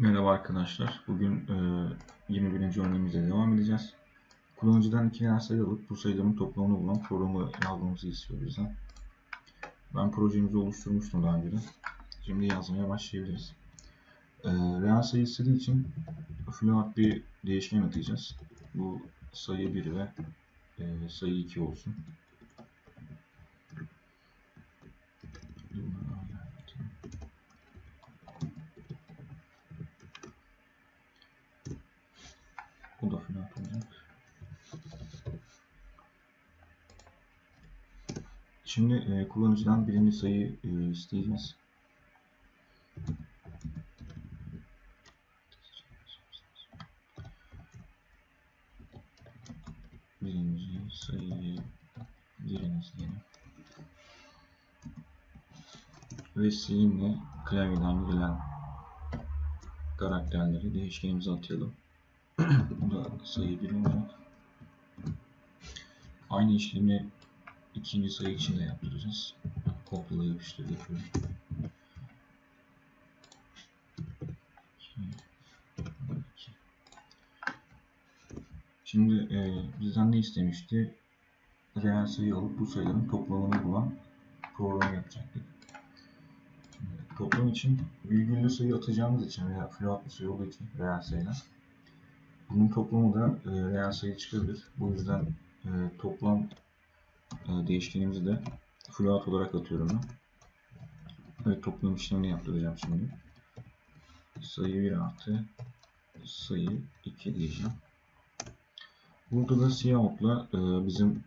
Merhaba arkadaşlar. Bugün e, 21. örneğimize devam edeceğiz. Kullanıcıdan iki sayı alıp bu sayıların toplamını bulan programı yazmamızı istiyor bizden. Ben projemizi oluşturmuştum daha önce de. Şimdi yazmaya başlayabiliriz. E, reel sayı istediği için float bir değişken atacağız. Bu sayı 1 ve e, sayı 2 olsun. Bu da olacak. Şimdi e, kullanıcıdan birinci sayı e, isteyeceğiz. Birinci sayıyı giriniz diyelim. Ve sizinle klavyeden gelen karakterleri değişkenimize atayalım. Bu da sayı 1 olacak. Aynı işlemi ikinci sayı için de yaptıracağız. Kopyala yapıştır yapıyorum. Şimdi e, bizden ne istemişti? Reel sayı alıp bu sayıların toplamını bulan program yapacaktık. Toplam için virgüllü sayı atacağımız için veya floatlı sayı olduğu için reel sayılar bunun toplamı da e, reel sayı çıkabilir. Bu yüzden e, toplam e, değişkenimizi de float olarak atıyorum ben. Evet toplam işlemini yaptıracağım şimdi. Sayı 1 artı sayı 2 diyeceğim. Burada da cout'la e, bizim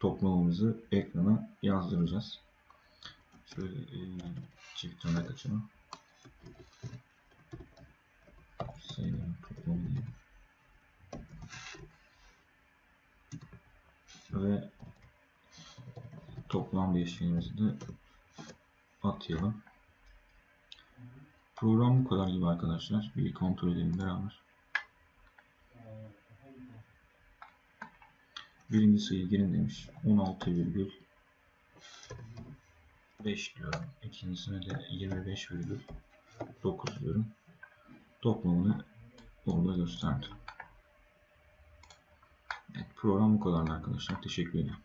toplamımızı ekrana yazdıracağız. Şöyle e, çift tırnak açalım. Sayıların toplamı diyelim. Ve toplam değişkenimizi de atayalım. Program bu kadar gibi arkadaşlar. Bir kontrol edelim beraber. Birinci sayı girin demiş. 16,5 diyorum. İkincisine de 25,9 diyorum. Toplamını orada gösterdim. Program bu kadar arkadaşlar. Teşekkür ederim.